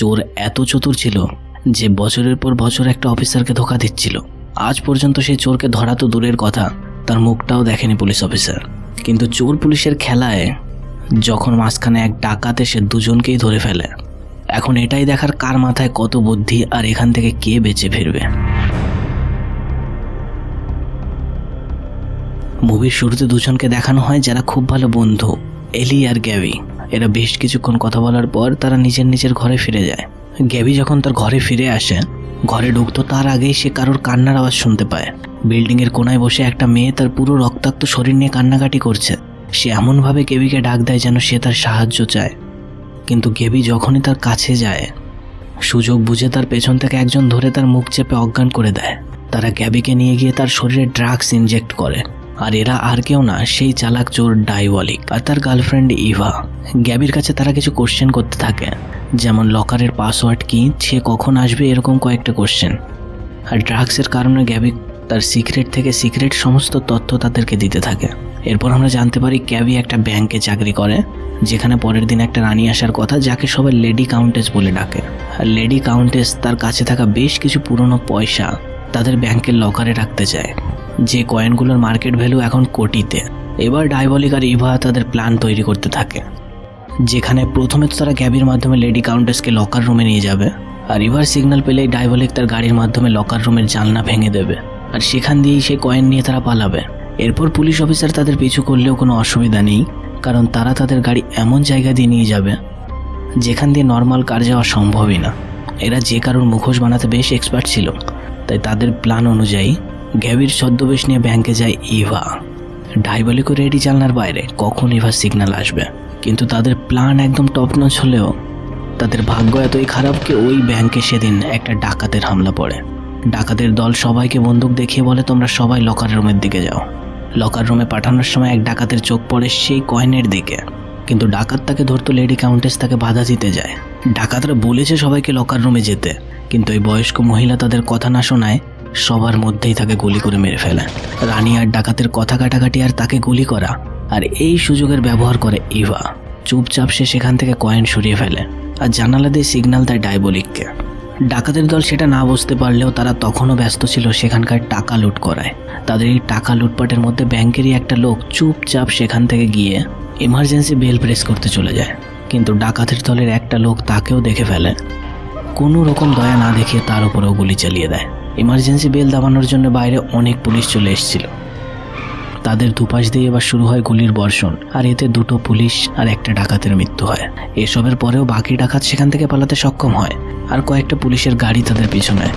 চোর এত চতুর ছিল যে বছরের পর বছর একটা অফিসারকে ধোকা দিচ্ছিল। আজ পর্যন্ত সেই চোরকে ধরা তো দূরের কথা, তার মুখটাও দেখেনি পুলিশ অফিসার। কিন্তু চোর পুলিশের খেলায় যখন মাঝখানে এক ডাকাত এসে দুজনকেই ধরে ফেলে, এখন এটাই দেখার কার মাথায় কত বুদ্ধি আর এখান থেকে কে বেঁচে ফিরবে। মুভির শুরুতে দুজনকে দেখানো হয় যারা খুব ভালো বন্ধু। এলি আর গ্যাবি। এরা বেশ কিছুক্ষণ কথা বলার পর তারা নিজের নিজের ঘরে ফিরে যায়। গ্যাবি যখন তার ঘরে ফিরে আসে, ঘরে ঢুকতো তার আগেই সে কারোর কান্নার আওয়াজ শুনতে পায়। বিল্ডিং এর কোনায় বসে একটা মেয়ে তার পুরো রক্তাক্ত শরীর নিয়ে কান্নাকাটি করছে। সে এমনভাবে গেবিকে ডাক দেয় যেন সে তার সাহায্য চায়। কিন্তু গেবি যখনই তার কাছে যায়, সুযোগ বুঝে তার পেছন থেকে একজন ধরে তার মুখ চেপে অজ্ঞান করে দেয়। তারা গ্যাবিকে নিয়ে গিয়ে তার শরীরে ড্রাগস ইনজেক্ট করে। আর এরা আর কেউ না, সেই চালাক চোর ডাইওয়ালিক আর তার গার্লফ্রেন্ড ইভা। গ্যাবির কাছে তারা কিছু কোশ্চেন করতে থাকে, যেমন লকারের পাসওয়ার্ড কি, সে কখন আসবে, এরকম কয়েকটা কোশ্চেন আর ড্রাগসের কারণে গ্যাবি তার সিক্রেট থেকে সিক্রেট সমস্ত তথ্য তাদেরকে দিতে থাকে। এরপর আমরা জানতে পারি ক্যাবি একটা ব্যাংকে চাকরি করে, যেখানে পরের দিন একটা রানী আসার কথা যাকে সবাই লেডি কাউন্টেস বলে ডাকে। আর লেডি কাউন্টেস তার কাছে থাকা বেশ কিছু পুরনো পয়সা তাদের ব্যাংকের লকারে রাখতে চায়। যে কয়েনগুলোর মার্কেট ভ্যালু এখন কোটিতে। এবার ডাইবলিক আর ইভা তাদের প্ল্যান তৈরি করতে থাকে। যেখানে প্রথমে তো তারা ক্যাবির মাধ্যমে লেডি কাউন্টেসকে লকার রুমে নিয়ে যাবে, আর রিভার সিগন্যাল পেলেই ডাইবলিক তার গাড়ির মাধ্যমে লকার রুমের জানলা ভেঙে দেবে, আর সেখান দিয়েই সেই কয়েন নিয়ে তারা পালাবে। এরপর পুলিশ অফিসার তাদের পিছু করলেও কোনো অসুবিধা নেই, কারণ তারা তাদের গাড়ি এমন জায়গা দিয়ে নিয়ে যাবে, যেখান দিয়ে নর্মাল কার যাওয়া সম্ভবই না। এরা যে কারোর মুখোশ বানাতে বেশ এক্সপার্ট ছিল, তাই তাদের প্ল্যান অনুযায়ী গ্যাবির ছদ্মবেশ নিয়ে ব্যাংকে যায় ইভা। ডাইবলিকও রেডি জানলার বাইরে, কখন ইভা সিগন্যাল আসবে। কিন্তু তাদের প্ল্যান একদম টপ টপনচ হলেও তাদের ভাগ্য এতই খারাপ কি ওই ব্যাংকে সেদিন একটা ডাকাতের হামলা পড়ে। ডাকাতের দল সবাইকে বন্দুক দেখিয়ে বলে, তোমরা সবাই লকার রুমের দিকে যাও। লকার রুমে পাঠানোর সময় এক ডাকাতের চোখ পড়ে সেই কয়েনের দিকে। কিন্তু ডাকাত তাকে ধরতো লেডি কাউন্টেস তাকে বাধা দিতে যায়। ডাকাতরা বলেছে সবাইকে লকার রুমে যেতে, কিন্তু এই বয়স্ক মহিলা তাদের কথা না শোনায় সবার মধ্যেই তাকে গুলি করে মেরে ফেলে। রানী আর ডাকাতের কথা কাটাকাটি আর তাকে গুলি করা, আর এই সুযোগের ব্যবহার করে ইভা। চুপচাপ সে সেখান থেকে কয়েন সরিয়ে ফেলে, আর জানালা দিয়ে সিগন্যাল দেয় ডাইবলিককে ডাকাতের দল সেটা না বুঝতে পারলেও তারা তখনও ব্যস্ত ছিল সেখানকার টাকা লুট করায়। তাদের এই টাকা লুটপাটের মধ্যে ব্যাংকেরই একটা লোক চুপচাপ সেখান থেকে গিয়ে এমার্জেন্সি বেল প্রেস করতে চলে যায়। কিন্তু ডাকাতের দলের একটা লোক তাকেও দেখে ফেলে। কোনো রকম দয়া না দেখিয়ে তার উপরেও গুলি চালিয়ে দেয়। এমার্জেন্সি বেল দাবানোর জন্য বাইরে অনেক পুলিশ চলে এসেছিল। তাদের দুপাশ দিয়ে এবার শুরু হয় গুলির বর্ষণ, আর এতে দুটো পুলিশ আর একটা ডাকাতের মৃত্যু হয়। এসবের পরেও বাকি ডাকাত সেখান থেকে পালাতে সক্ষম হয়, আর কয়েকটা পুলিশের গাড়ি তাদের পিছু নেয়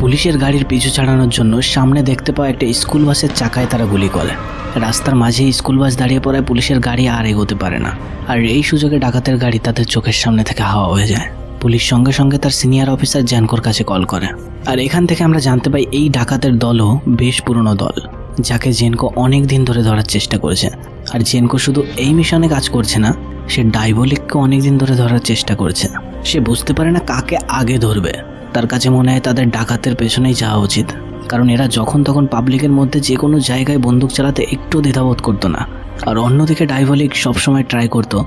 পুলিশের গাড়ির পিছু ছাড়ানোর জন্য সামনে দেখতে পাওয়া একটা স্কুল বাসের চাকায় তারা গুলি করে। রাস্তার মাঝেই স্কুল বাস দাঁড়িয়ে পড়ায় পুলিশের গাড়ি আর এগোতে পারে না, আর এই সুযোগে ডাকাতের গাড়ি তাদের চোখের সামনে থেকে হাওয়া হয়ে যায়। পুলিশ সঙ্গে সঙ্গে তার সিনিয়র অফিসার জ্যানকোর কাছে কল করে। আর এখান থেকে আমরা জানতে পাই এই ডাকাতের দলও বেশ পুরনো দল, যাকে জেনকো অনেক দিন ধরে ধরার চেষ্টা করেছে। আর জেনকো শুধু এই মিশনে কাজ করছে না, সে ডাইবলিককে অনেক দিন ধরে ধরার চেষ্টা করছে। সে বুঝতে পারে না কাকে আগে ধরবে। তার কাছে মনে হয় তাদের ডাকাতের পেছনেই যাওয়া উচিত। কারণ এরা যখন তখন পাবলিকের মধ্যে যে কোনো জায়গায় বন্দুক চালাতে একটু দ্বিধাবোধ করতো না। আর অন্যদিকে ডাইভলিক সবসময় ট্রাই করতো,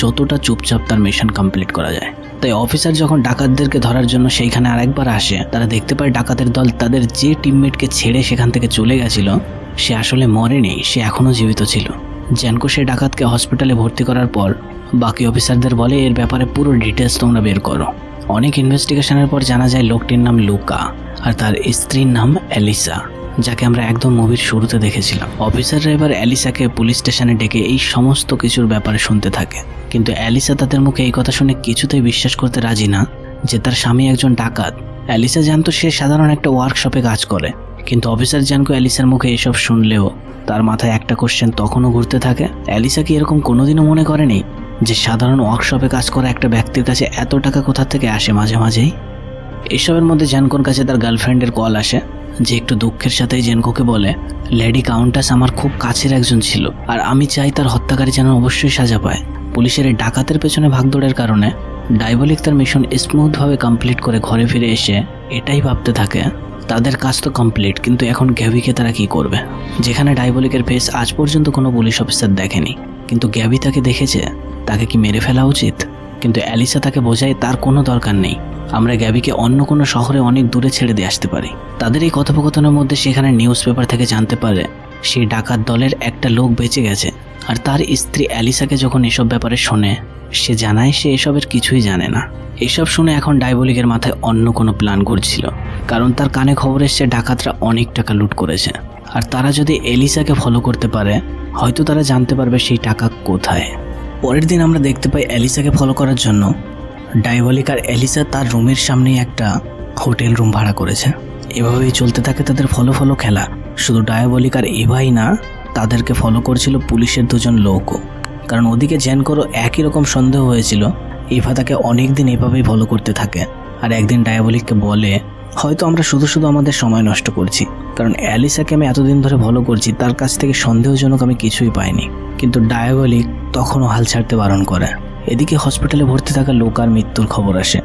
যতটা চুপচাপ তার মিশন কমপ্লিট করা যায়। তাই অফিসার যখন ডাকাতদেরকে ধরার জন্য সেইখানে আরেকবার আসে, তারা দেখতে পায় ডাকাতের দল তাদের যে টিমমেটকে ছেড়ে সেখান থেকে চলে গেছিল, সে আসলে মরেনি, সে এখনও জীবিত ছিল। জ্যানকো সে ডাকাতকে হসপিটালে ভর্তি করার পর, বাকি অফিসারদের বলে, এর ব্যাপারে পুরো ডিটেলস তোমরা বের করো। অনেক ইনভেস্টিগেশনের পর জানা যায়, লোকটির নাম লুকা, আর তার স্ত্রীর নাম অ্যালিসা। যাকে আমরা একদম মুভির শুরুতে দেখেছিলাম। অফিসাররা এবার অ্যালিসাকে পুলিশ স্টেশনে ডেকে এই সমস্ত কিছুর ব্যাপারে শুনতে থাকে। কিন্তু অ্যালিসা তাদের মুখে এই কথা শুনে কিছুতেই বিশ্বাস করতে রাজি না, যে তার স্বামী একজন ডাকাত। অ্যালিসা জানতো সে সাধারণ একটা ওয়ার্কশপে কাজ করে। কিন্তু অফিসার জানকো অ্যালিসার মুখে এসব শুনলেও তার মাথায় একটা কোশ্চেন তখনও ঘুরতে থাকে। অ্যালিসা কি এরকম কোনোদিনও মনে করেনি যে সাধারণ ওয়ার্কশপে কাজ করা একটা ব্যক্তির কাছে এত টাকা কোথা থেকে আসে মাঝে মাঝেই? এসবের মধ্যে জানকোর কাছে তার গার্লফ্রেন্ডের কল আসে। যে একটু দুঃখের সাথেই জেনকোকে বলে, লেডি কাউন্টাস আমার খুব কাছের একজন ছিল, আর আমি চাই তার হত্যাকারী যেন অবশ্যই সাজা পায়। পুলিশের এই ডাকাতের পেছনে ভাগদৌড়ের কারণে ডাইবলিক তার মিশন স্মুথভাবে কমপ্লিট করে ঘরে ফিরে এসে এটাই ভাবতে থাকে, তাদের কাজ তো কমপ্লিট, কিন্তু এখন গ্যাভিকে তারা কি করবে? যেখানে ডাইবলিকের ফেস আজ পর্যন্ত কোনো পুলিশ অফিসার দেখেনি, কিন্তু গ্যাভি তাকে দেখেছে, তাকে কি মেরে ফেলা উচিত? কিন্তু অ্যালিসা তাকে বোঝায় তার কোনো দরকার নেই। আমরা গ্যাবিকে অন্য কোনো শহরে অনেক দূরে ছেড়ে দিয়ে আসতে পারি। তাদের এই কথোপকথনের মধ্যে সেখানে নিউজ পেপার থেকে জানতে পারে সেই ডাকাত দলের একটা লোক বেঁচে গেছে। আর তার স্ত্রী অ্যালিসাকে যখন এসব ব্যাপারে শোনে, সে জানায় সে এসবের কিছুই জানে না। এসব শুনে এখন ডায়াবলিকের মাথায় অন্য কোনো প্ল্যান ঘুরছিল, কারণ তার কানে খবর এসছে ডাকাতরা অনেক টাকা লুট করেছে। আর তারা যদি এলিসাকে ফলো করতে পারে, হয়তো তারা জানতে পারবে সেই টাকা কোথায়। পরের দিন আমরা দেখতে পাই এলিসাকে ফলো করার জন্য। ডায়াবলিক আর এলিসা তার রুমের সামনেই একটা হোটেল রুম ভাড়া করেছে। এভাবেই চলতে থাকে তাদের ফলো ফলো খেলা। শুধু ডায়াবলিক আর এভাই না, তাদেরকে ফলো করছিল পুলিশের দুজন লোকও। কারণ ওদিকে করো একই রকম সন্দেহ হয়েছিল। ইভা তাকে অনেক দিন এভাবেই ফলো করতে থাকে। আর একদিন ডায়াবলিককে বলে, হয়তো আমরা শুধু শুধু আমাদের সময় নষ্ট করছি। কারণ অ্যালিসাকে আমি এতদিন ধরে ফলো করছি, তার কাছ থেকে সন্দেহজনক আমি কিছুই পাইনি। কিন্তু ডায়াবলিক তখনও হাল ছাড়তে বারণ করে। এদিকে হসপিটালে ভর্তি থাকা লোকার মৃত্যুর খবর আসে।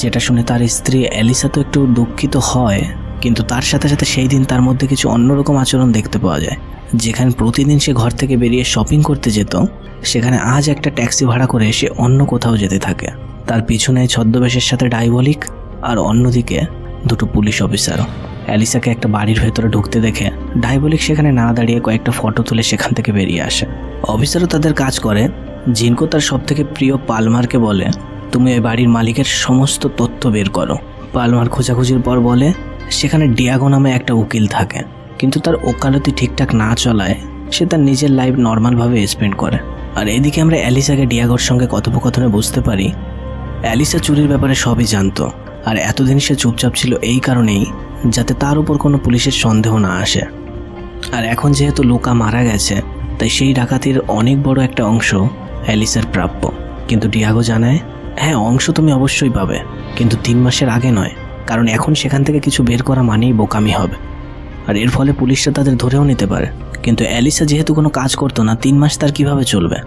যেটা শুনে তার স্ত্রী অ্যালিসা তো একটু দুঃখিত হয়, কিন্তু তার সাথে সাথে সেই দিন তার মধ্যে কিছু অন্যরকম আচরণ দেখতে পাওয়া যায়। যেখানে প্রতিদিন সে ঘর থেকে বেরিয়ে শপিং করতে যেত, সেখানে আজ একটা ট্যাক্সি ভাড়া করে সে অন্য কোথাও যেতে থাকে। তার পিছনে ছদ্মবেশের সাথে ডাইবলিক আর অন্যদিকে দুটো পুলিশ অফিসারও অ্যালিসাকে একটা বাড়ির ভেতরে ঢুকতে দেখে ডাইবলিক সেখানে না দাঁড়িয়ে কয়েকটা ফটো তুলে সেখান থেকে বেরিয়ে আসে। অফিসারও তাদের কাজ করে। জিনকো তার সব থেকে প্রিয় পালমারকে বলে, তুমি ওই বাড়ির মালিকের সমস্ত তথ্য বের করো। পালমার খোঁজাখুঁজির পর বলে, সেখানে ডিয়াগো নামে একটা উকিল থাকে, কিন্তু তার ওকালতি ঠিকঠাক না চলায় সে তার নিজের লাইফ নর্মালভাবে স্পেন্ড করে। আর এদিকে আমরা অ্যালিসাকে ডিয়াগোর সঙ্গে কথোপকথনে বুঝতে পারি, অ্যালিসা চুরির ব্যাপারে সবই জানতো। আর এতদিন সে চুপচাপ ছিল এই কারণেই যাতে তার উপর কোনো পুলিশের সন্দেহ না আসে। আর এখন যেহেতু লোকা মারা গেছে, তাই সেই ডাকাতির অনেক বড় একটা অংশ অ্যালিসার প্রাপ্য। কিন্তু ডিয়াগো জানায় হ্যাঁ অংশ তুমি অবশ্যই পাবে, কিন্তু তিন মাসের আগে নয়, কারণ এখন সেখান থেকে কিছু বের করা মানেই বোকামি হবে। আর এর ফলে পুলিশরা তাদের ধরেও নিতে পারে। কিন্তু অ্যালিসা যেহেতু কোনো কাজ করতো না, তিন মাস তার কীভাবে চলবে?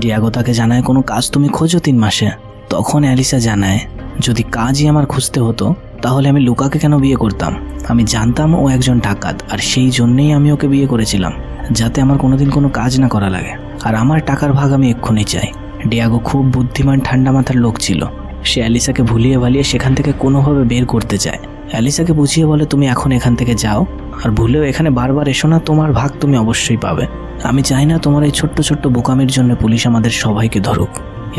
ডিয়াগো তাকে জানায়, কোনো কাজ তুমি খোঁজো তিন মাসে। তখন অ্যালিসা জানায় যদি কাজই আমার খুঁজতে হতো, তাহলে আমি লুকাকে কেন বিয়ে করতাম? আমি জানতাম ও একজন ডাকাত, আর সেই জন্যেই আমি ওকে বিয়ে করেছিলাম, যাতে আমার কোনোদিন কোনো কাজ না করা লাগে। আর আমার টাকার ভাগ আমি এক্ষুনি চাই। ডিয়াগো খুব বুদ্ধিমান, ঠান্ডা মাথার লোক ছিল। সে অ্যালিসাকে ভুলিয়ে ভালিয়ে সেখান থেকে কোনোভাবে বের করতে চায়। অ্যালিসাকে বুঝিয়ে বলে, তুমি এখন এখান থেকে যাও। আর ভুলেও এখানে বারবার এসো না, তোমার ভাগ তুমি অবশ্যই পাবে। আমি চাই না তোমার এই ছোট্ট ছোট্ট বোকামির জন্য পুলিশ আমাদের সবাইকে ধরুক।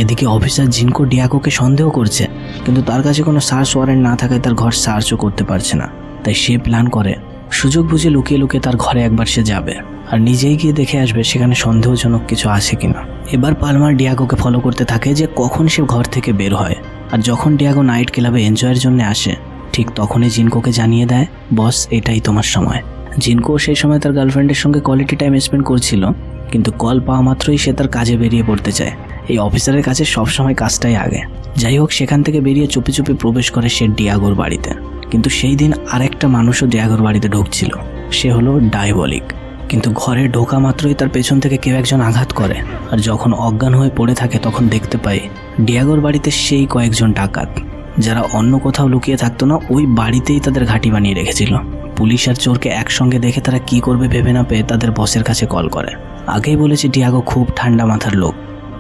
এদিকে অফিসার জিনকো ডিয়াগোকে সন্দেহ করছে, কিন্তু তার কাছে কোনো সার্চ ওয়ারেন্ট না থাকায় তার ঘর সার্চও করতে পারছে না। তাই সে প্ল্যান করে, সুযোগ বুঝে লুকিয়ে লুকিয়ে তার ঘরে একবার সে যাবে, আর নিজেই গিয়ে দেখে আসবে সেখানে সন্দেহজনক কিছু আছে কিনা। এবার পালমার ডিয়াগোকে ফলো করতে থাকে যে কখন সে ঘর থেকে বের হয়, আর যখন ডিয়াগো নাইট ক্লাবে এনজয়ের জন্য আসে, ঠিক তখনই জিনকোকে জানিয়ে দেয়, বস, এটাই তোমার সময়। জিনকো সেই সময় তার গার্লফ্রেন্ডের সঙ্গে কোয়ালিটি টাইম স্পেন্ড করছিল, কিন্তু কল পাওয়া মাত্রই সে তার কাজে বেরিয়ে পড়তে চায়। এই অফিসারের কাছে সবসময় কাজটাই আগে। যাই হোক সেখান থেকে বেরিয়ে চুপি চুপি প্রবেশ করে সে ডিয়াগোর বাড়িতে। কিন্তু সেই দিন আরেকটা মানুষও ডিয়াগোর বাড়িতে ঢুকছিল। সে হলো ডায়বলিক কিন্তু ঘরে ঢোকা মাত্রই তার পেছন থেকে কেউ একজন আঘাত করে। আর যখন অজ্ঞান হয়ে পড়ে থাকে, তখন দেখতে পাই ডিয়াগোর বাড়িতে সেই কয়েকজন ডাকাত। যারা অন্য কোথাও লুকিয়ে থাকতো না, ওই বাড়িতেই তাদের ঘাঁটি বানিয়ে রেখেছিল। পুলিশ আর চোরকে একসঙ্গে দেখে তারা কি করবে ভেবে না পেয়ে তাদের বসের কাছে কল করে। আগেই বলেছি, ডিয়াগো খুব ঠান্ডা মাথার লোক।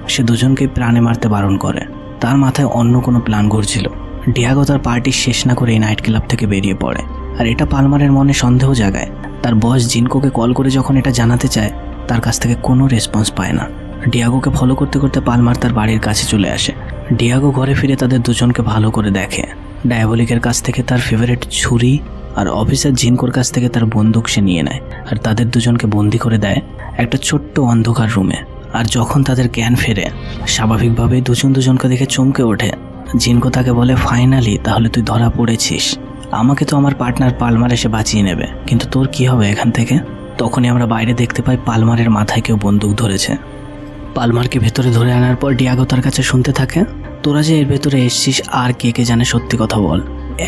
সে দুজনকে প্রাণে মারতে বারণ করে। তার মাথায় অন্য কোনো প্ল্যান ঘুরছিল। ডিয়াগো তার পার্টি শেষ না করে এই নাইট ক্লাব থেকে বেরিয়ে পড়ে। আর এটা পালমারের মনে সন্দেহ জাগায়। তার বস জিনকোকে কল করে যখন এটা জানাতে চায়, তার কাছ থেকে কোনো রেসপন্স পায় না। ডিয়াগোকে ফলো করতে করতে পালমার তার বাড়ির কাছে চলে আসে। ডিয়াগো ঘরে ফিরে তাদের দুজনকে ভালো করে দেখে। ডায়াবলিকের কাছ থেকে তার ফেভারিট ছুরি আর অফিসার জিনকোর কাছ থেকে তার বন্দুক সে নিয়ে নেয়। আর তাদের দুজনকে বন্দি করে দেয় একটা ছোট্ট অন্ধকার রুমে। আর যখন তাদের জ্ঞান ফেরে, স্বাভাবিকভাবেই দুজন দুজনকে দেখে চমকে ওঠে। জিনকো তাকে বলে, ফাইনালি, তাহলে তুই ধরা পড়েছিস। আমাকে তো আমার পার্টনার পালমার এসে বাঁচিয়ে নেবে। কিন্তু তোর কি হবে এখান থেকে? তখনই আমরা বাইরে দেখতে পাই পালমারের মাথায় কেউ বন্দুক ধরেছে। পালমারকে ভেতরে ধরে আনার পর ডিয়াগো তার কাছে শুনতে থাকে, তোরা যে এর ভেতরে এসছিস, আর কে কে জানে সত্যি কথা বল।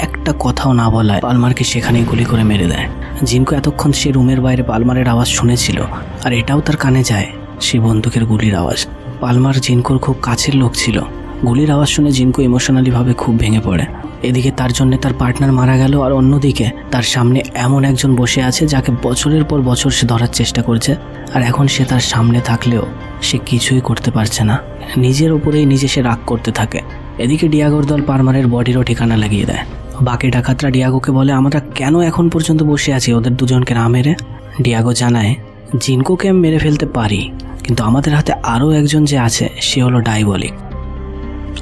একটা কথাও না বলায় পালমারকে সেখানেই গুলি করে মেরে দেয়। জিনকো এতক্ষণ সে রুমের বাইরে পালমারের আওয়াজ শুনেছিল, আর এটাও তার কানে যায়। সে বন্দুকের গুলির আওয়াজ। পালমার জিনকোর খুব কাছের লোক ছিল। গুলির আওয়াজ শুনে জিনকো ইমোশনালি ভাবে খুব ভেঙে পড়ে। এদিকে তার জন্য তার পার্টনার মারা গেল আর অন্যদিকে তার সামনে এমন একজন বসে আছে যাকে বছরের পর বছর সে ধরার চেষ্টা করছে আর এখন সে তার সামনে থাকলেও সে কিছুই করতে পারছে না। নিজের উপরেই নিজে সে রাগ করতে থাকে। এদিকে ডিয়াগোর দল পারমারের বডিরও ঠিকানা লাগিয়ে দেয়। বাকি ডাকাতরা ডিয়াগোকে বলে, আমরা কেন এখন পর্যন্ত বসে আছি? ওদের দুজনকে না মেরে? ডিয়াগো জানায় জিনকোকে আমি মেরে ফেলতে পারি, কিন্তু আমাদের হাতে আরও একজন যে আছে, সে হলো ডাইবলিক।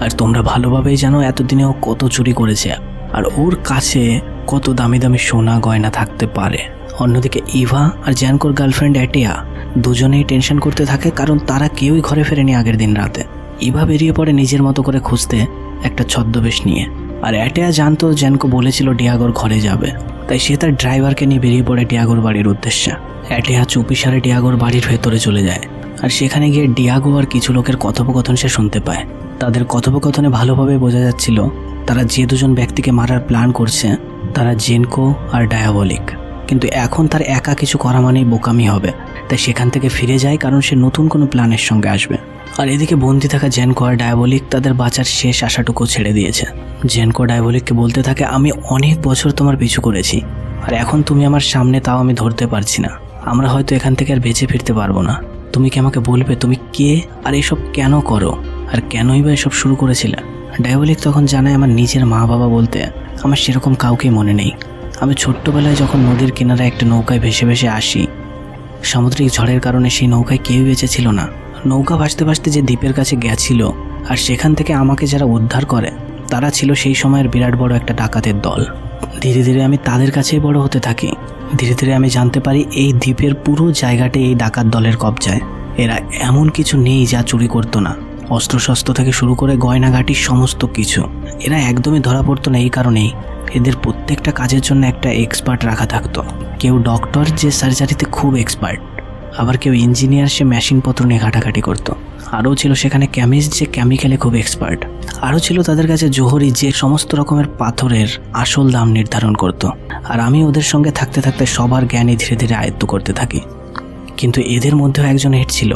আর তোমরা ভালোভাবেই জানো এতদিনে ও কত চুরি করেছে, আর ওর কাছে কত দামি দামি সোনা গয়না থাকতে পারে। অন্যদিকে ইভা আর জ্যানকোর গার্লফ্রেন্ড অ্যাটিয়া দুজনেই টেনশন করতে থাকে, কারণ তারা কেউই ঘরে ফেরেনি আগের দিন রাতে। ইভা বেরিয়ে পড়ে নিজের মতো করে খুঁজতে একটা ছদ্মবেশ নিয়ে। আর অ্যাটিয়া জানতো জ্যানকো বলেছিল ডিয়াগোর ঘরে যাবে। তাই সে তার ড্রাইভারকে নিয়ে বেরিয়ে পড়ে ডিয়াগোর বাড়ির উদ্দেশ্যে। অ্যাটিয়া চুপিসারে ডিয়াগোর বাড়ির ভেতরে চলে যায়। আর সেখানে গিয়ে ডিয়াগো আর কিছু লোকের কথোপকথন সে শুনতে পায়। তাদের কথোপকথনে ভালোভাবে বোঝা যাচ্ছিল, তারা যে দুজন ব্যক্তিকে মারার প্ল্যান করছে, তারা জেনকো আর ডায়াবলিক। কিন্তু এখন তার একা কিছু করা মানেই বোকামি হবে। তাই সেখান থেকে ফিরে যায় কারণ সে নতুন কোনো প্ল্যানের সঙ্গে আসবে। আর এদিকে বন্দি থাকা জেনকো আর ডায়াবলিক তাদের বাঁচার শেষ আশাটুকু ছেড়ে দিয়েছে। জেনকো ডায়াবলিককে বলতে থাকে, আমি অনেক বছর তোমার পিছু করেছি, আর এখন তুমি আমার সামনে, তাও আমি ধরতে পারছি না। আমরা হয়তো এখান থেকে আর বেঁচে ফিরতে পারব না। তুমি কি আমাকে বলবে, তুমি কে, আর এসব কেন করো? আর কেনই বা এসব শুরু করেছিলে? ডায়াবলিক তখন জানায়, আমার নিজের মা বাবা বলতে আমার সেরকম কাউকেই মনে নেই। আমি ছোট্টবেলায় যখন নদীর কিনারে একটা নৌকায় ভেসে ভেসে আসি, সামুদ্রিক ঝড়ের কারণে সেই নৌকায় কেউ বেঁচে ছিল না। নৌকা ভাসতে ভাসতে যে দ্বীপের কাছে গেছিল আর সেখান থেকে আমাকে যারা উদ্ধার করে, তারা ছিল সেই সময়ের বিরাট বড় একটা ডাকাতের দল। ধীরে ধীরে আমি তাদের কাছেই বড় হতে থাকি। ধীরে ধীরে আমি জানতে পারি এই দ্বীপের পুরো জায়গাটি এই ডাকাত দলের কবজায়। এরা এমন কিছু নেই যা চুরি করতো না। অস্ত্রশস্ত্র থেকে শুরু করে গয়নাগাটির সমস্ত কিছু। এরা একদমই ধরা পড়তো না এই কারণেই। এদের প্রত্যেকটা কাজের জন্য একটা এক্সপার্ট রাখা থাকতো। কেউ ডক্টর যে সার্জারিতে খুব এক্সপার্ট আবার কেউ ইঞ্জিনিয়ার সে মেশিনপত্র নিয়ে ঘাটাঘাটি করতো। আরও ছিল সেখানে কেমিস্ট যে কেমিক্যালে খুব এক্সপার্ট আরও ছিল তাদের কাছে জোহরি যে সমস্ত রকমের পাথরের আসল দাম নির্ধারণ করত। আর আমি ওদের সঙ্গে থাকতে থাকতে সবার জ্ঞানই ধীরে ধীরে আয়ত্ত করতে থাকি। কিন্তু এদের মধ্যেও একজন হেড ছিল,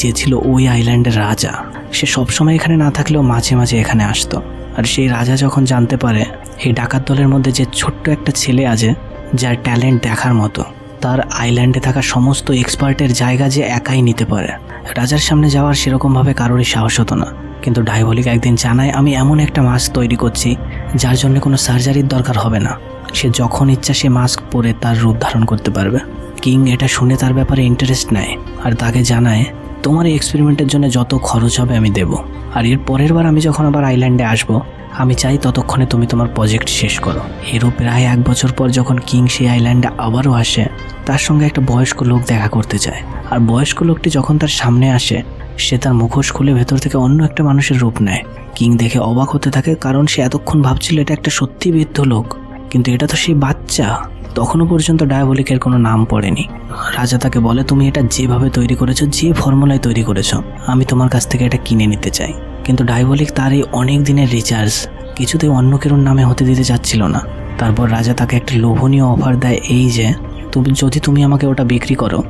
যে ছিল ওই আইল্যান্ডের রাজা। সে সবসময় এখানে না থাকলেও মাঝে মাঝে এখানে আসতো। আর সেই রাজা যখন জানতে পারে এই ডাকাত দলের মধ্যে যে ছোট্ট একটা ছেলে আছে, যার ট্যালেন্ট দেখার মতো। তার আইল্যান্ডে থাকা সমস্ত এক্সপার্টের জায়গা যে একাই নিতে পারে। রাজার সামনে যাওয়ার সেরকমভাবে কারোরই সাহস হতো না। কিন্তু ডাইবলিক একদিন জানায়, আমি এমন একটা মাস্ক তৈরি করছি, যার জন্য কোনো সার্জারির দরকার হবে না। সে যখন ইচ্ছা সে মাস্ক পরে তার রূপ ধারণ করতে পারবে। কিং এটা শুনে তার ব্যাপারে ইন্টারেস্ট নেয় আর তাকে জানায় তোমার এই এক্সপেরিমেন্টের জন্য যত খরচ হবে আমি দেব। আর এর পরের বার আমি যখন আবার আইল্যান্ডে আসব, আমি চাই ততক্ষণে তুমি তোমার প্রজেক্ট শেষ করো। এরও প্রায় এক বছর পর যখন কিং সেই আইল্যান্ডে আবারও আসে, তার সঙ্গে একটা বয়স্ক লোক দেখা করতে চায়। আর বয়স্ক লোকটি যখন তার সামনে আসে, সে তার মুখোশ খুলে ভেতর থেকে অন্য একটা মানুষের রূপ নেয়। কিং দেখে অবাক হতে থাকে কারণ সে এতক্ষণ ভাবছিল এটা একটা সত্যি বৃদ্ধ লোক। কিন্তু এটা তো সেই বাচ্চা। তখনও পর্যন্ত ডায়াবলিকের কোনো নাম পড়েনি। রাজা তাকে বলে, তুমি এটা যেভাবে তৈরি করেছ, যে ফর্মুলায় তৈরি করেছ, আমি তোমার কাছ থেকে এটা কিনে নিতে চাই। কিন্তু ডায়াবলিক তার এই অনেক দিনের রিচার্জ কিছুতেই অন্য কেরোর নামে হতে দিতে চাচ্ছিল না। তারপর রাজা তাকে একটা লোভনীয় অফার দেয় এই যে, তুমি, যদি তুমি আমাকে ওটা বিক্রি করো,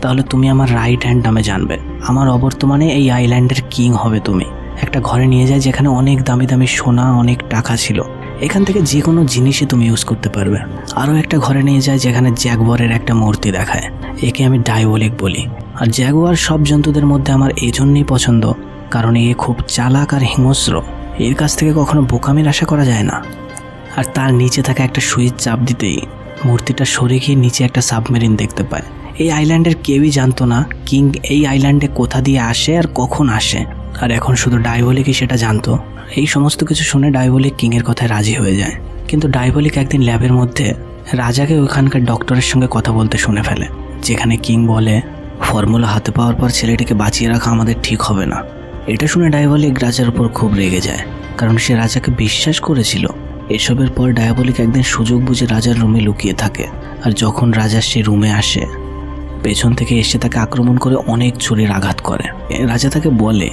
তাহলে তুমি আমার রাইট হ্যান্ড নামে জানবে, আমার অবর্তমানে এই আইল্যান্ডের কিং হবে তুমি। একটা ঘরে নিয়ে যায় যেখানে অনেক দামি দামি সোনা, অনেক টাকা ছিল। এখান থেকে যে কোনো জিনিসই তুমি ইউজ করতে পারবে। আরও একটা ঘরে নিয়ে যায় যেখানে জ্যাগবরের একটা মূর্তি দেখায়। একে আমি ডাইবলিক বলি। আর জ্যাগুয়ার সব জন্তুদের মধ্যে আমার এই জন্যই পছন্দ, কারণ এ খুব চালাক আর হিংস্র। এর কাছ থেকে কখনো বোকামির আশা করা যায় না। আর তার নিচে থাকা একটা সুইচ চাপ দিতেই মূর্তিটা সরে গিয়ে নিচে একটা সাবমেরিন দেখতে পায়। এই আইল্যান্ডের কেউই জানতো না কিং এই আইল্যান্ডে কোথা দিয়ে আসে আর কখন আসে। আর এখন শুধু ডাইবলিকই সেটা জানতো। এই সমস্ত কিছু শুনে ডাইবলিক কিংয়ের কথায় রাজি হয়ে যায়। কিন্তু ডাইবলিক একদিন ল্যাবের মধ্যে রাজাকে ওখানকার ডক্টরের সঙ্গে কথা বলতে শুনে ফেলে, যেখানে কিং বলে, ফর্মুলা হাতে পাওয়ার পর ছেলেটিকে বাঁচিয়ে রাখা আমাদের ঠিক হবে না। এটা শুনে ডায়াবলিক রাজার উপর খুব রেগে যায়, কারণ সে রাজাকে বিশ্বাস করেছিল। এসবের পর ডায়াবলিক একদিন সুযোগ বুঝে রাজার রুমে লুকিয়ে থাকে, আর যখন রাজা সে রুমে আসে, পেছন থেকে এসে তাকে আক্রমণ করে অনেক ছুরির আঘাত করে। রাজা তাকে বলে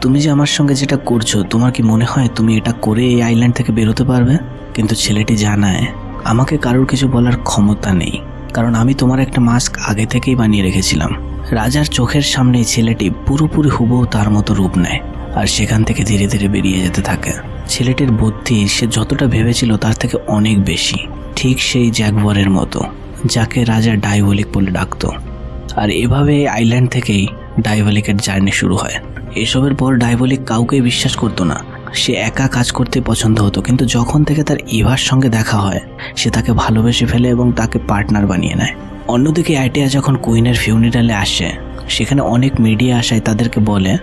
তুমি যে আমার সঙ্গে যেটা করছ, তোমার কি মনে হয় তুমি এটা করে এই আইল্যান্ড থেকে বেরোতে পারবে? কিন্তু ছেলেটি জানায়, আমাকে কারোর কিছু বলার ক্ষমতা নেই। কারণ আমি তোমার একটা মাস্ক আগে থেকেই বানিয়ে রেখেছিলাম। রাজার চোখের সামনে ছেলেটি পুরোপুরি হুবহু তার মতো রূপ নেয় আর সেখান থেকে ধীরে ধীরে বেরিয়ে যেতে থাকে। ছেলেটির বুদ্ধি সে যতটা ভেবেছিল তার থেকে অনেক বেশি, ঠিক সেই জ্যাকবরের মতো, যাকে রাজা ডাইবলিক বলে ডাকতো। আর এভাবে আইল্যান্ড থেকেই ডাইভলিকের জার্নি শুরু হয়। এসবের পর ডাইভলিক কাউকে বিশ্বাস করতো না। সে একা কাজ করতে পছন্দ হতো, কিন্তু যখন থেকে তার ইভার সঙ্গে দেখা হয়, সে তাকে ভালোবেসে ফেলে এবং তাকে পার্টনার বানিয়ে নেয়। অন্যদিকে আইটিয়া যখন কুইনের ফিউনিরালে আসে, সেখানে অনেক মিডিয়া আসায় তাদেরকে বলে,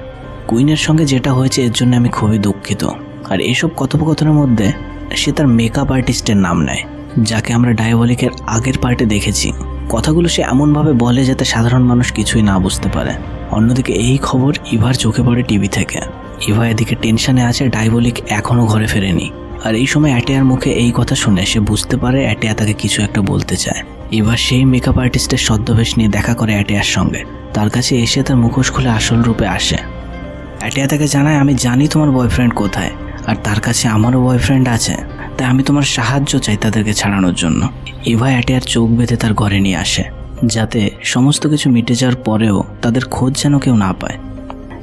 কুইনের সঙ্গে যেটা হয়েছে এর জন্য আমি খুবই দুঃখিত। আর এসব কথোপকথনের মধ্যে সে তার মেকআপ আর্টিস্টের নাম নেয়, যাকে আমরা ডায়াবলিকের আগের পার্টে দেখেছি। কথাগুলো সে এমনভাবে বলে যাতে সাধারণ মানুষ কিছুই না বুঝতে পারে। অন্যদিকে এই খবর ইভার চোখে পড়ে টিভি থেকে। ইভা এদিকে টেনশনে আছে ডায়াবলিক এখনও ঘরে ফেরেনি। আর এই সময় অ্যাটেয়ার মুখে এই কথা শুনে সে বুঝতে পারে অ্যাটেয়া তাকে কিছু একটা বলতে চায়। এবার সেই মেকআপ আর্টিস্টের ছদ্মবেশ নিয়ে দেখা করে অ্যাটেয়ার সঙ্গে। তার কাছে এসে তার মুখোশ খুলে আসল রূপে আসে। অ্যাটিয়া তাকে জানায়, আমি জানি তোমার বয়ফ্রেন্ড কোথায়, আর তার কাছে আমারও বয়ফ্রেন্ড আছে, তাই আমি তোমার সাহায্য চাই তাদেরকে ছাড়ানোর জন্য। এভা অ্যাটিয়ার চোখ বেঁধে তার ঘরে নিয়ে আসে। যাতে সমস্ত কিছু মিটে যাওয়ার পরেও তাদের খোঁজ যেন কেউ না পায়।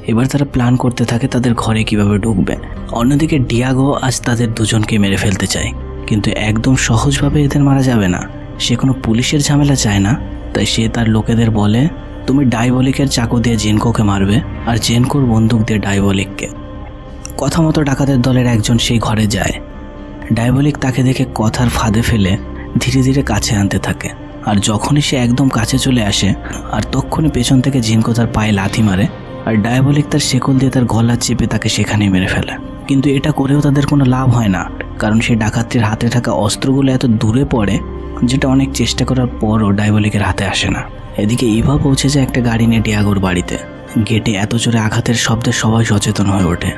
এবার তারা প্ল্যান করতে থাকে তাদের ঘরে কীভাবে ঢুকবে। অন্যদিকে ডিয়াগো আজ তাদের দুজনকে মেরে ফেলতে চায়। কিন্তু একদম সহজভাবে এদের মারা যাবে না। সে কোনো পুলিশের ঝামেলা চায় না। তাই সে তার লোকেদের বলে, তুমি ডাইবলিকের চাকু দিয়ে জেনকোকে মারবে আর জেনকোর বন্দুক দিয়ে ডাইবলিককে। কথা মতো ডাকাতের দলের একজন সেই ঘরে যায়। ডাইবলিক তাকে দেখে কথার ফাঁদে ফেলে ধীরে ধীরে কাছে আনতে থাকে। আর যখনই সে একদম কাছে চলে আসে, আর তখনই পেছন থেকে জিনকো তার পায়ে লাথি মারে, আর ডায়াবলিক তার শেকল দিয়ে তার গলা চেপে তাকে সেখানেই মেরে ফেলে। কিন্তু এটা করেও তাদের কোনো লাভ হয় না, কারণ সেই ডাকাতির হাতে থাকা অস্ত্রগুলো এত দূরে পড়ে, যেটা অনেক চেষ্টা করার পরও ডায়াবলিকের হাতে আসে না। এদিকে ইভা পৌঁছে যায় একটা গাড়ি নিয়ে ডিয়াগোর বাড়িতে। গেটে এত জোরে আঘাতের শব্দে সবাই সচেতন হয়ে ওঠে।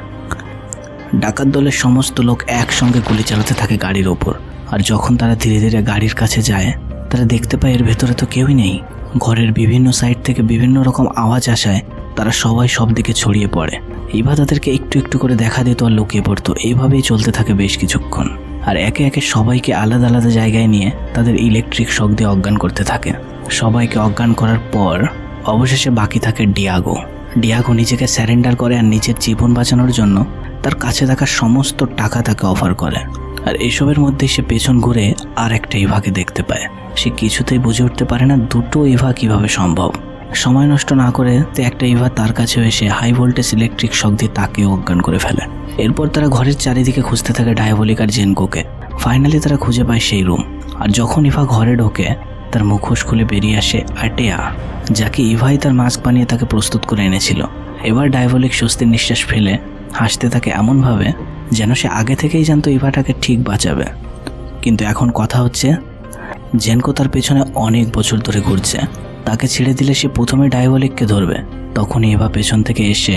ডাকাত দলের সমস্ত লোক একসঙ্গে গুলি চালাতে থাকে গাড়ির ওপর, আর যখন তারা ধীরে ধীরে গাড়ির কাছে যায় তারা দেখতে পায় এর ভেতরে তো কেউই নেই। ঘরের বিভিন্ন সাইড থেকে বিভিন্ন রকম আওয়াজ আসায় তারা সবাই সব দিকে ছড়িয়ে পড়ে। ইভা তাদেরকে একটু একটু করে দেখা দিত আর লুকিয়ে পড়তো। এইভাবেই চলতে থাকে বেশ কিছুক্ষণ। আর একে একে সবাইকে আলাদা আলাদা জায়গায় নিয়ে তাদের ইলেকট্রিক শক দিয়ে অজ্ঞান করতে থাকে। সবাইকে অজ্ঞান করার পর অবশেষে বাকি থাকে ডিয়াগো ডিয়াগো নিজেকে স্যারেন্ডার করে আর নিজের জীবন বাঁচানোর জন্য তার কাছে থাকা সমস্ত টাকা তাকে অফার করে। আর এসবের মধ্যে সে পেছন ঘুরে আর একটা ইভাকে দেখতে পায়। সে কিছুতেই বুঝে উঠতে পারে না দুটো ইভা কীভাবে সম্ভব। সময় নষ্ট না করে তে একটা ইভা তার কাছে এসে হাই ভোল্টেজ ইলেকট্রিক শক দিয়ে তাকে অজ্ঞান করে ফেলে। এরপর তারা ঘরের চারিদিকে খুঁজতে থাকে ডায়াবলিক আর জেনকোকে। ফাইনালি তারা খুঁজে পায় সেই রুম আর যখন ইভা ঘরে ঢোকে তার মুখোশ খুলে বেরিয়ে আসে আটেয়া, যাকে ইভাই তার মাস্ক বানিয়ে তাকে প্রস্তুত করে এনেছিল। এবার ডায়াবলিক স্বস্তির নিঃশ্বাস ফেলে হাসতে থাকে এমনভাবে যেন সে আগে থেকেই জানতো ইভাটাকে ঠিক বাঁচাবে। কিন্তু এখন কথা হচ্ছে, জেনকো তার পেছনে অনেক বছর ধরে ঘুরছে। তাকে ছেড়ে দিলে সে প্রথমে ডায়াবলিককে ধরবে, তখনই এভা পেছন থেকে এসে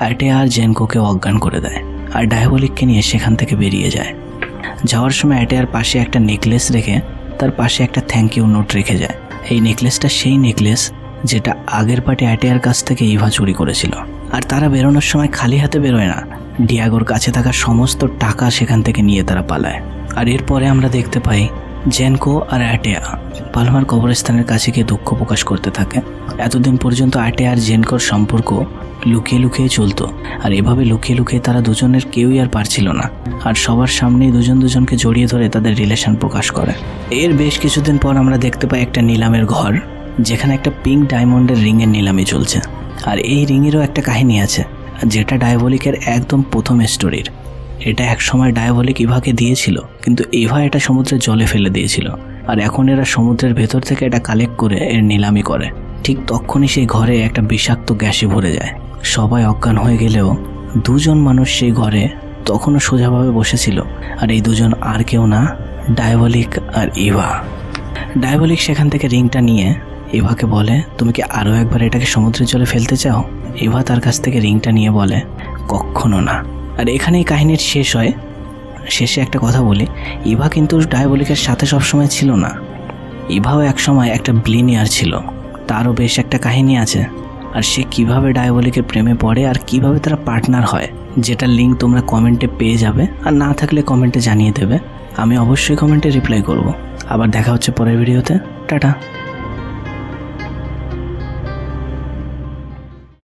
আর্টে আর জেনকোকে অজ্ঞান করে দেয় আর ডায়াবলিককে নিয়ে সেখান থেকে বেরিয়ে যায়। যাওয়ার সময় অ্যাটেয়ার পাশে একটা নেকলেস রেখে তার পাশে একটা থ্যাংক ইউ নোট রেখে যায়। এই নেকলেসটা সেই নেকলেস যেটা আগের পাটে অ্যাটেয়ার কাছ থেকে ইভা চুরি করেছিল। আর তারা বেরোনোর সময় খালি হাতে বেরোয় না। ডিয়াগোর কাছে থাকা সমস্ত টাকা সেখান থেকে নিয়ে তারা পালায়। আর এরপরে আমরা দেখতে পাই জেনকো আর অ্যাটেয়া পালমার কবরস্থানের কাছে গিয়ে দুঃখ প্রকাশ করতে থাকে। এতদিন পর্যন্ত অ্যাটেয়া আর জেনকোর সম্পর্ক লুকিয়ে লুকিয়ে চলতো, আর এভাবে লুকিয়ে লুকিয়ে তারা দুজনের কেউই আর পারছিল না। আর সবার সামনেই দুজন দুজনকে জড়িয়ে ধরে তাদের রিলেশন প্রকাশ করে। এর বেশ কিছুদিন পর আমরা দেখতে পাই একটা নিলামের ঘর, যেখানে একটা পিঙ্ক ডায়মন্ডের রিংয়ের নিলামি চলছে। আর এই রিংয়েরও একটা কাহিনী আছে, যেটা ডায়াবলিকের একদম প্রথম স্টোরির। এটা এক সময় ডায়াবলিক ইভাকে দিয়েছিল, কিন্তু ইভা এটা সমুদ্রের জলে ফেলে দিয়েছিল। আর এখন এরা সমুদ্রের ভেতর থেকে এটা কালেক্ট করে এর নিলামি করে। ঠিক তখনই সেই ঘরে একটা বিষাক্ত গ্যাসে ভরে যায়। সবাই অজ্ঞান হয়ে গেলেও দুজন মানুষ সেই ঘরে তখনও সোজাভাবে বসেছিল। আর এই দুজন আর কেউ না ডায়াবলিক আর ইভা। ডায়াবলিক সেখান থেকে রিংটা নিয়ে ইভাকে বলে, তুমি কি আরও একবার এটাকে সমুদ্রের জলে ফেলতে চাও? ইভা তার কাছ থেকে রিংটা নিয়ে বলে, কখনো না। আর এখানেই কাহিনীর শেষ হয়। শেষে একটা কথা বলি, ইভা কিন্তু ডায়াবলিকের সাথে সবসময় ছিল না। ইভাও একসময় একটা ব্লিনিয়ার ছিল। তারও বেশ একটা কাহিনী আছে। আর সে কীভাবে ডায়াবলিকের প্রেমে পড়ে আর কীভাবে তারা পার্টনার হয় যেটা লিঙ্ক তোমরা কমেন্টে পেয়ে যাবে আর না থাকলে কমেন্টে জানিয়ে দেবে। আমি অবশ্যই কমেন্টে রিপ্লাই করব। আবার দেখা হচ্ছে পরের ভিডিওতে। টাটা।